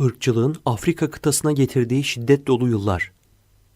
Irkçılığın Afrika kıtasına getirdiği şiddet dolu yıllar.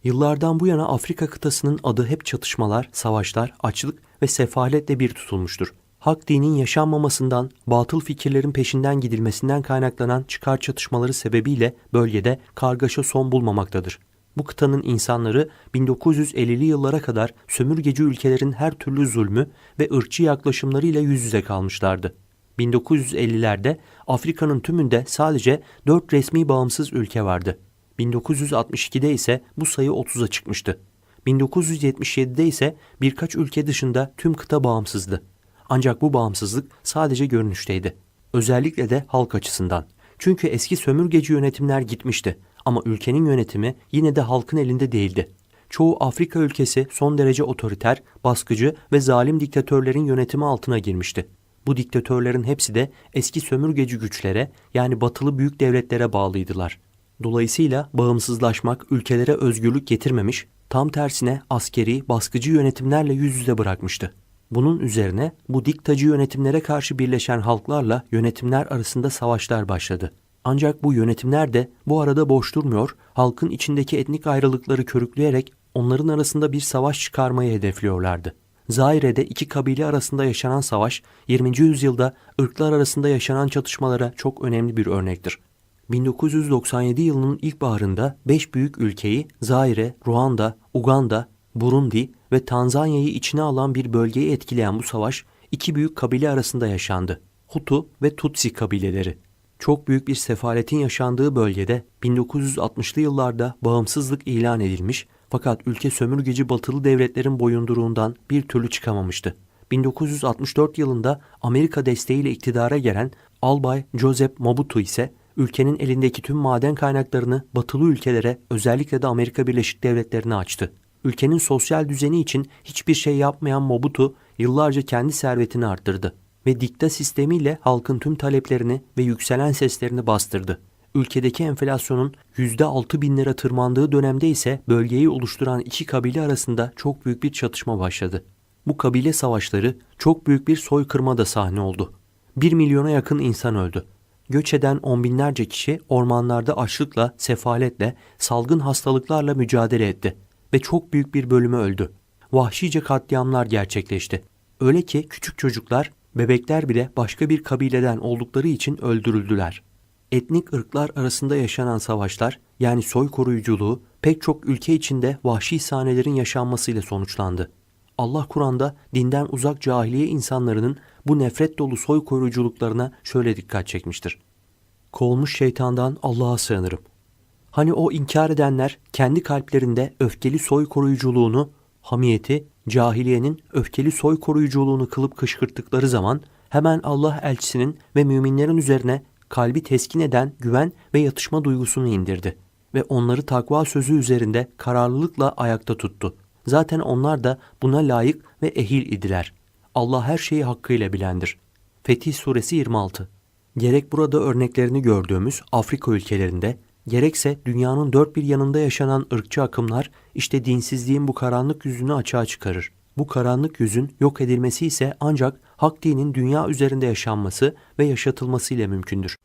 Yıllardan bu yana Afrika kıtasının adı hep çatışmalar, savaşlar, açlık ve sefaletle bir tutulmuştur. Hak dinin yaşanmamasından, batıl fikirlerin peşinden gidilmesinden kaynaklanan çıkar çatışmaları sebebiyle bölgede kargaşa son bulmamaktadır. Bu kıtanın insanları 1950'li yıllara kadar sömürgeci ülkelerin her türlü zulmü ve ırkçı yaklaşımlarıyla yüz yüze kalmışlardı. 1950'lerde Afrika'nın tümünde sadece 4 resmi bağımsız ülke vardı. 1962'de ise bu sayı 30'a çıkmıştı. 1977'de ise birkaç ülke dışında tüm kıta bağımsızdı. Ancak bu bağımsızlık sadece görünüşteydi. Özellikle de halk açısından. Çünkü eski sömürgeci yönetimler gitmişti ama ülkenin yönetimi yine de halkın elinde değildi. Çoğu Afrika ülkesi son derece otoriter, baskıcı ve zalim diktatörlerin yönetimi altına girmişti. Bu diktatörlerin hepsi de eski sömürgeci güçlere yani batılı büyük devletlere bağlıydılar. Dolayısıyla bağımsızlaşmak ülkelere özgürlük getirmemiş, tam tersine askeri, baskıcı yönetimlerle yüz yüze bırakmıştı. Bunun üzerine bu diktacı yönetimlere karşı birleşen halklarla yönetimler arasında savaşlar başladı. Ancak bu yönetimler de bu arada boş durmuyor, halkın içindeki etnik ayrılıkları körükleyerek onların arasında bir savaş çıkarmayı hedefliyorlardı. Zaire'de iki kabile arasında yaşanan savaş 20. yüzyılda ırklar arasında yaşanan çatışmalara çok önemli bir örnektir. 1997 yılının ilkbaharında 5 büyük ülkeyi Zaire, Ruanda, Uganda, Burundi ve Tanzanya'yı içine alan bir bölgeyi etkileyen bu savaş iki büyük kabile arasında yaşandı. Hutu ve Tutsi kabileleri. Çok büyük bir sefaletin yaşandığı bölgede 1960'lı yıllarda bağımsızlık ilan edilmiş fakat ülke sömürgeci batılı devletlerin boyunduruğundan bir türlü çıkamamıştı. 1964 yılında Amerika desteğiyle iktidara gelen Albay Joseph Mobutu ise ülkenin elindeki tüm maden kaynaklarını batılı ülkelere özellikle de Amerika Birleşik Devletleri'ne açtı. Ülkenin sosyal düzeni için hiçbir şey yapmayan Mobutu yıllarca kendi servetini arttırdı ve dikta sistemiyle halkın tüm taleplerini ve yükselen seslerini bastırdı. Ülkedeki enflasyonun %6 bin lira tırmandığı dönemde ise bölgeyi oluşturan iki kabile arasında çok büyük bir çatışma başladı. Bu kabile savaşları çok büyük bir soykırıma da sahne oldu. 1 milyona yakın insan öldü. Göç eden on binlerce kişi ormanlarda açlıkla, sefaletle, salgın hastalıklarla mücadele etti ve çok büyük bir bölümü öldü. Vahşice katliamlar gerçekleşti. Öyle ki küçük çocuklar, bebekler bile başka bir kabileden oldukları için öldürüldüler. Etnik ırklar arasında yaşanan savaşlar yani soy koruyuculuğu pek çok ülke içinde vahşi sahnelerin yaşanmasıyla sonuçlandı. Allah Kur'an'da dinden uzak cahiliye insanlarının bu nefret dolu soy koruyuculuklarına şöyle dikkat çekmiştir. Kovulmuş şeytandan Allah'a sığınırım. Hani o inkar edenler kendi kalplerinde öfkeli soy koruyuculuğunu, hamiyeti, cahiliyenin öfkeli soy koruyuculuğunu kılıp kışkırttıkları zaman hemen Allah elçisinin ve müminlerin üzerine kalbi teskin eden güven ve yatışma duygusunu indirdi ve onları takva sözü üzerinde kararlılıkla ayakta tuttu. Zaten onlar da buna layık ve ehil idiler. Allah her şeyi hakkıyla bilendir. Fetih Suresi 26 Gerek burada örneklerini gördüğümüz Afrika ülkelerinde, gerekse dünyanın dört bir yanında yaşanan ırkçı akımlar işte dinsizliğin bu karanlık yüzünü açığa çıkarır. Bu karanlık yüzün yok edilmesi ise ancak hak dinin dünya üzerinde yaşanması ve yaşatılması ile mümkündür.